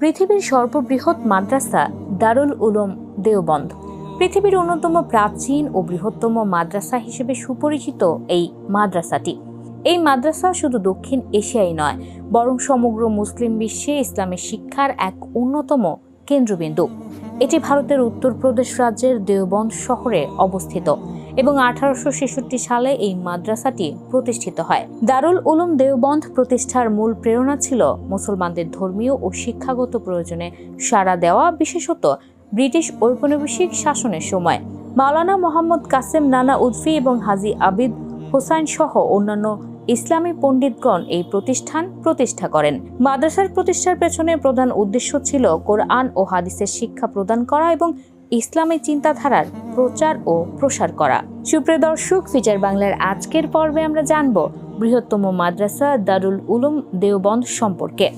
পৃথিবীর সর্ববৃহৎ মাদ্রাসা দারুল উলুম দেওবন্দ। পৃথিবীর অন্যতম প্রাচীন ও বৃহত্তম মাদ্রাসা হিসেবে সুপরিচিত এই মাদ্রাসাটি। এই মাদ্রাসা শুধু দক্ষিণ এশিয়াই নয়, বরং সমগ্র মুসলিম বিশ্বে ইসলামের শিক্ষার এক অন্যতম কেন্দ্রবিন্দু। এটি ভারতের উত্তরপ্রদেশ রাজ্যের দেওবন্দ শহরে অবস্থিত। এবং আঠারোশো ছেষট্টি সালে এই মাদ্রাসাটি প্রতিষ্ঠিত হয়। দারুল উলুম দেওবন্দ প্রতিষ্ঠার মূল প্রেরণা ছিল মুসলমানদের ধর্মীয় ও শিক্ষাগত প্রয়োজনে সাড়া দেওয়া, বিশেষত ব্রিটিশ ঔপনিবেশিক শাসনের সময়। মাওলানা মোহাম্মদ কাসেম নানা উদ্ফি এবং হাজি আবিদ হোসাইন সহ অন্যান্য ইসলামী পণ্ডিতগণ এই প্রতিষ্ঠান প্রতিষ্ঠা করেন। মাদ্রাসার প্রতিষ্ঠার পেছনে প্রধান উদ্দেশ্য ছিল কোরআন ও হাদিসের শিক্ষা প্রদান করা এবং ইসলামী চিন্তাধারার প্রচার ও প্রসার করা। সুপ্রিয় দর্শক, ফিচার বাংলার আজকের পর্বে আমরা জানব বৃহত্তম মাদ্রাসা দারুল উলুম দেওবন্দ সম্পর্কে।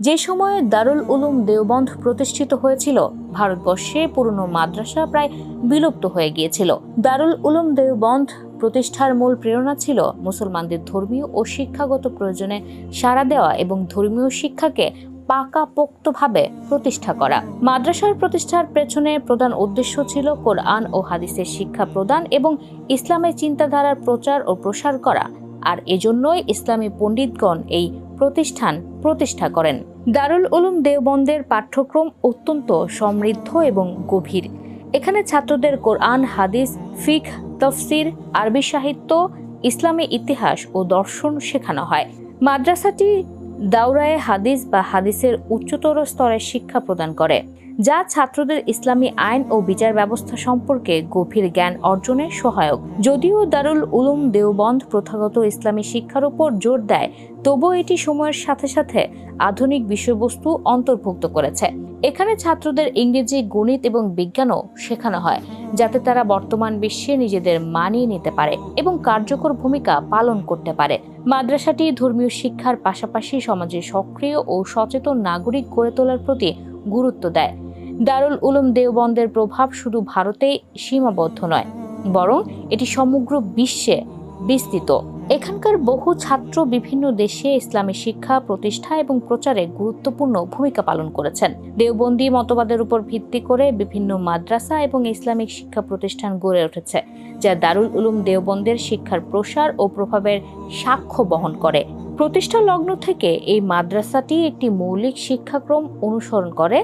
যে সময়ে দারুল উলুম দেওবন্দ প্রতিষ্ঠিত হয়েছিল, ভারতবর্ষে পুরনো মাদ্রাসা প্রায় বিলুপ্ত হয়ে গিয়েছিল। দারুল উলুম দেওবন্দ প্রতিষ্ঠার মূল প্রেরণা ছিল মুসলমানদের ধর্মীয় ও শিক্ষাগত প্রয়োজনে সাড়া দেওয়া এবং ধর্মীয় শিক্ষাকে পাকাপোক্তভাবে প্রতিষ্ঠা করা। মাদ্রাসার প্রতিষ্ঠার পেছনে প্রধান উদ্দেশ্য ছিল কোরআন ও হাদিসের শিক্ষা প্রদান এবং ইসলামের চিন্তাধারার প্রচার ও প্রসার করা। আর এজন্যই ইসলামী পণ্ডিতগণ এই প্রতিষ্ঠান প্রতিষ্ঠা করেন। দারুল উলুম দেওবন্দের পাঠ্যক্রম অত্যন্ত সমৃদ্ধ এবং গভীর। এখানে ছাত্রদের কোরআন, হাদিস, ফিক, তফসির, আরবি সাহিত্য, ইসলামী ইতিহাস ও দর্শন শেখানো হয়। মাদ্রাসাটি দাউরায়ে হাদিস বা হাদিসের উচ্চতর স্তরে শিক্ষা প্রদান করে। যা ছাত্রদের ইসলামী আইন ও বিচার ব্যবস্থা সম্পর্কে গভীর জ্ঞান অর্জনে সহায়ক। যদিও দারুল উলুম দেওবন্দ প্রথাগত ইসলামী শিক্ষার উপর জোর দেয়, তবুও এটি সময়ের সাথে সাথে আধুনিক বিষয়বস্তু অন্তর্ভুক্ত করেছে। এখানে ছাত্রদের ইংরেজি, গণিত এবং বিজ্ঞানও শেখানো হয়, যাতে তারা বর্তমান বিশ্বে নিজেদের মানিয়ে নিতে পারে এবং কার্যকর ভূমিকা পালন করতে পারে। মাদ্রাসাটি ধর্মীয় শিক্ষার পাশাপাশি সমাজে সক্রিয় ও সচেতন নাগরিক গড়ে তোলার প্রতি গুরুত্ব দেয়। দারুল উলুম দেওবন্দের প্রভাব শুধু ভারতে সীমাবদ্ধ নয়, বরং এটি সমগ্র বিশ্বে বিস্তৃত। এখানকার বহু ছাত্র বিভিন্ন দেশে ইসলামী শিক্ষা, প্রতিষ্ঠা এবং প্রচারে গুরুত্বপূর্ণ ভূমিকা পালন করেছেন। দেওবন্দি মতবাদের উপর ভিত্তি করে বিভিন্ন মাদ্রাসা এবং ইসলামিক শিক্ষা প্রতিষ্ঠান গড়ে উঠেছে, যা দারুল উলুম দেওবন্দের শিক্ষার প্রসার ও প্রভাবের সাক্ষ্য বহন করে। প্রতিষ্ঠা লগ্ন থেকে এই মাদ্রাসাটি একটি মৌলিক শিক্ষাক্রম অনুসরণ করে,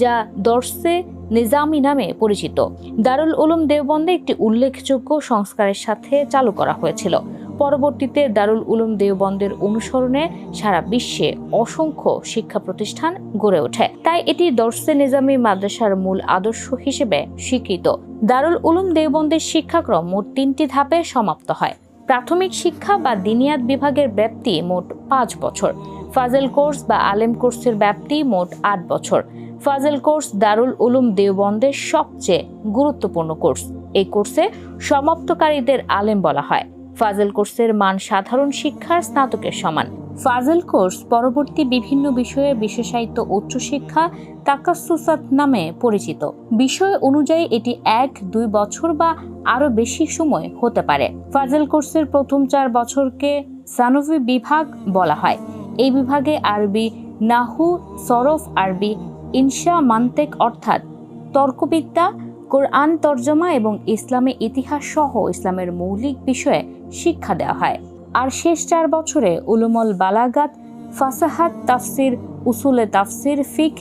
যা দর্শে নিজামি নামে পরিচিত। দারুল উলুম দেওবন্দে একটি উল্লেখযোগ্য সংস্কারের সাথে চালু করা হয়েছিল। পরবর্তীতে দারুল উলুম দেওবন্দের অনুসরণে সারা বিশ্বে অসংখ্য শিক্ষা প্রতিষ্ঠান গড়ে ওঠে। তাই এটি দর্শে নিজামী মাদ্রাসার মূল আদর্শ হিসেবে স্বীকৃত। দারুল উলুম দেওবন্দের শিক্ষাক্রম মোট তিনটি ধাপে সমাপ্ত হয়। প্রাথমিক শিক্ষা বা দিনিয়াত বিভাগের ব্যাপ্তি মোট পাঁচ বছর। ফাজেল কোর্স বা আলেম কোর্সের ব্যাপ্তি মোট আট বছর। ফাজেল কোর্স দারুল উলুম দেওবন্দের সবচেয়ে গুরুত্বপূর্ণ কোর্স। এই কোর্সে সমাপ্তকারীদের আলেম বলা হয়। ফাজেল কোর্সের মান সাধারণ শিক্ষার স্নাতকের সমান। ফাজেল কোর্স পরবর্তী বিভিন্ন বিষয়ে বিশেষায়িত উচ্চশিক্ষা তাকাসুসাত নামে পরিচিত। বিষয় অনুযায়ী এটি এক, দুই বছর বা আরও বেশি সময় হতে পারে। ফাজেল কোর্সের প্রথম চার বছরকে সানভি বিভাগ বলা হয়। এই বিভাগে আরবি নাহু, সরফ আরবি, ইনশা মান্তেক অর্থাৎ তর্কবিদ্যা, কোরআন তর্জমা এবং ইসলামী ইতিহাস সহ ইসলামের মৌলিক বিষয়ে শিক্ষা দেওয়া হয়। আর শেষ চার বছরে উলুমল বালাগাত ফাসাহাত তাফসির, উসুলে তাফসির ফিক,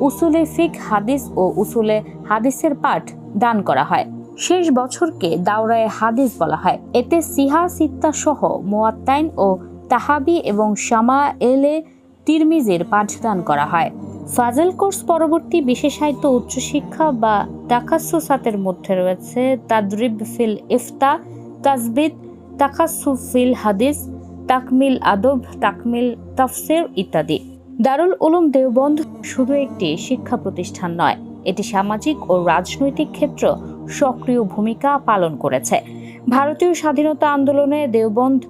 উসুলে ফিক হাদিস ও উসুলে হাদিসের পাঠ দান করা হয়। শেষ বছরকে দাওরায়ে হাদিস বলা হয়। এতে সিহা, সিত্তা সহ মোয়াত্তাইন ও তাহাবি এবং শামা এলে তিরমিজের পাঠদান করা হয়। ফাজেল কোর্স পরবর্তী বিশেষায়িত উচ্চশিক্ষা বা তাকাসুসাতের মধ্যে রয়েছে তাদরিব ফিল ইফতা, তাজবিদ তাকাসুফিল হাদিস, তাকমিল আদব, তাকমিল তাফসের ইত্যাদি। দারুল উলুম দেওবন্ধ শুধু একটি শিক্ষা প্রতিষ্ঠান নয়, এটি সামাজিক ও রাজনৈতিক ক্ষেত্র সক্রিয় ভূমিকা পালন করেছে। ভারতীয় স্বাধীনতা আন্দোলনে দেওবন্ধ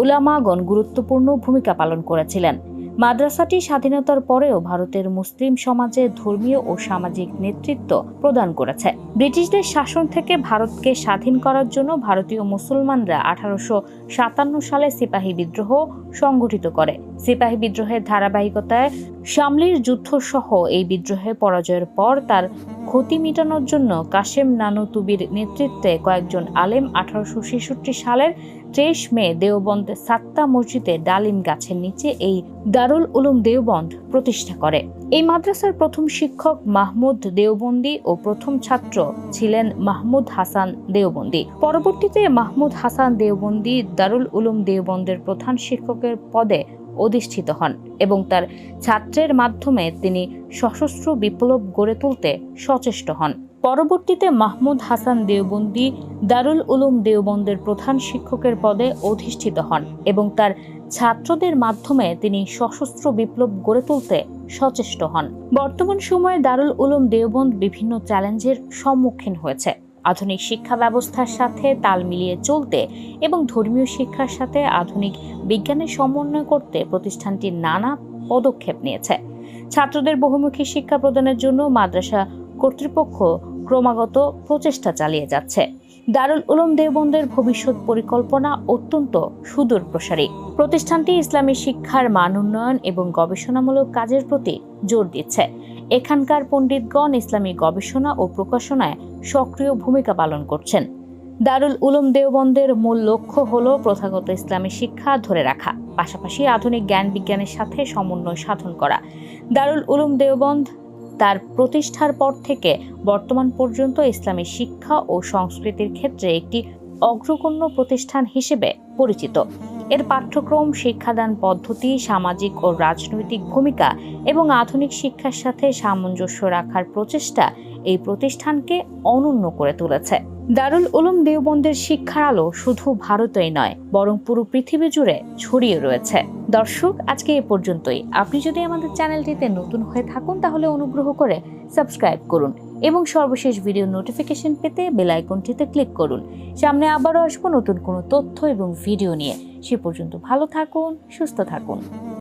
উলামাগণ গুরুত্বপূর্ণ ভূমিকা পালন করেছিলেন। মাদ্রাসাটি স্বাধীনতার পরেও ভারতের মুসলিম সমাজে ধর্মীয় ও সামাজিক নেতৃত্ব প্রদান করেছে। ব্রিটিশদের শাসন থেকে ভারতকে স্বাধীন করার জন্য ভারতীয় মুসলমানরা আঠারোশো সাতান্ন সালে সিপাহী বিদ্রোহ সংগঠিত করে। সিপাহী বিদ্রোহের ধারাবাহিকতায় শামলির যুদ্ধ সহ এই বিদ্রোহে পরাজয়ের পর তার ক্ষতি মেটানোর জন্য কাশেম নানু তুবির নেতৃত্বে কয়েকজন আলেম আঠারোশো ছেষট্টি সালের তেইশ মে দেওবন্দ সাত্তা মসজিদে ডালিম গাছের নিচে এই দারুল উলুম দেওবন্দ প্রতিষ্ঠা করে। এই মাদ্রাসার প্রথম শিক্ষক মাহমুদ দেওবন্দি ও প্রথম ছাত্র ছিলেন মাহমুদ হাসান দেওবন্দি। পরবর্তীতে মাহমুদ হাসান দেওবন্দি দারুল উলুম দেওবন্দের প্রধান শিক্ষকের পদে অধিষ্ঠিত হন এবং তার ছাত্রের মাধ্যমে তিনি সশস্ত্র বিপ্লব গড়ে তুলতে সচেষ্ট হন। পরবর্তীতে মাহমুদ হাসান দেওবন্দি দারুল উলুম দেওবন্দের প্রধান শিক্ষকের পদে অধিষ্ঠিত হন এবং তার ছাত্রদের মাধ্যমে তিনি সশস্ত্র বিপ্লব গড়ে তুলতে সচেষ্ট হন। বর্তমান সময়ে দারুল উলুম দেওবন্দ বিভিন্ন চ্যালেঞ্জের সম্মুখীন হয়েছে। আধুনিক শিক্ষা ব্যবস্থার সাথে তাল মিলিয়ে চলতে এবং ধর্মীয় শিক্ষার সাথে আধুনিক বিজ্ঞানের সমন্বয় করতে প্রতিষ্ঠানটি নানা পদক্ষেপ নিয়েছে। ছাত্রদের বহুমুখী শিক্ষা প্রদানের জন্য মাদ্রাসা কর্তৃপক্ষ ক্রমাগত প্রচেষ্টা চালিয়ে যাচ্ছে। দারুল উলুম দেওবন্দের ভবিষ্যৎ পরিকল্পনা অত্যন্ত সুদূর প্রসারী। প্রতিষ্ঠানটি ইসলামী শিক্ষার মান উন্নয়ন এবং গবেষণামূলক কাজের প্রতি জোর দিচ্ছে। এখানকার পণ্ডিতগণ ইসলামী গবেষণা ও প্রকাশনায় সক্রিয় ভূমিকা পালন করছেন। দারুল উলুম দেওবন্দের মূল লক্ষ্য হল প্রথাগত ইসলামী শিক্ষা ধরে রাখা, পাশাপাশি আধুনিক জ্ঞান বিজ্ঞানের সাথে সমন্বয় সাধন করা। দারুল উলুম দেওবন্দ তার প্রতিষ্ঠার পর থেকে বর্তমান পর্যন্ত ইসলামী শিক্ষা ও সংস্কৃতির ক্ষেত্রে একটি অগ্রগণ্য প্রতিষ্ঠান হিসেবে পরিচিত। এর পাঠ্যক্রম, শিক্ষাদান পদ্ধতি, সামাজিক ও রাজনৈতিক ভূমিকা এবং আধুনিক শিক্ষার সাথে সামঞ্জস্য রাখার প্রচেষ্টা এই প্রতিষ্ঠানকে অনন্য করে তুলেছে। দারুল উলুম দেওবন্দের শিক্ষার আলো শুধু ভারতেই নয়, বরং পুরো পৃথিবী জুড়ে ছড়িয়ে রয়েছে। দর্শক, আজকে এ পর্যন্তই। আপনি যদি আমাদের চ্যানেলটিতে নতুন হয়ে থাকুন, তাহলে অনুগ্রহ করে সাবস্ক্রাইব করুন এবং সর্বশেষ ভিডিও নোটিফিকেশন পেতে বেল আইকনটিতে ক্লিক করুন। সামনে আবারও আসব নতুন কোনো তথ্য এবং ভিডিও নিয়ে। সে পর্যন্ত ভালো থাকুন, সুস্থ থাকুন।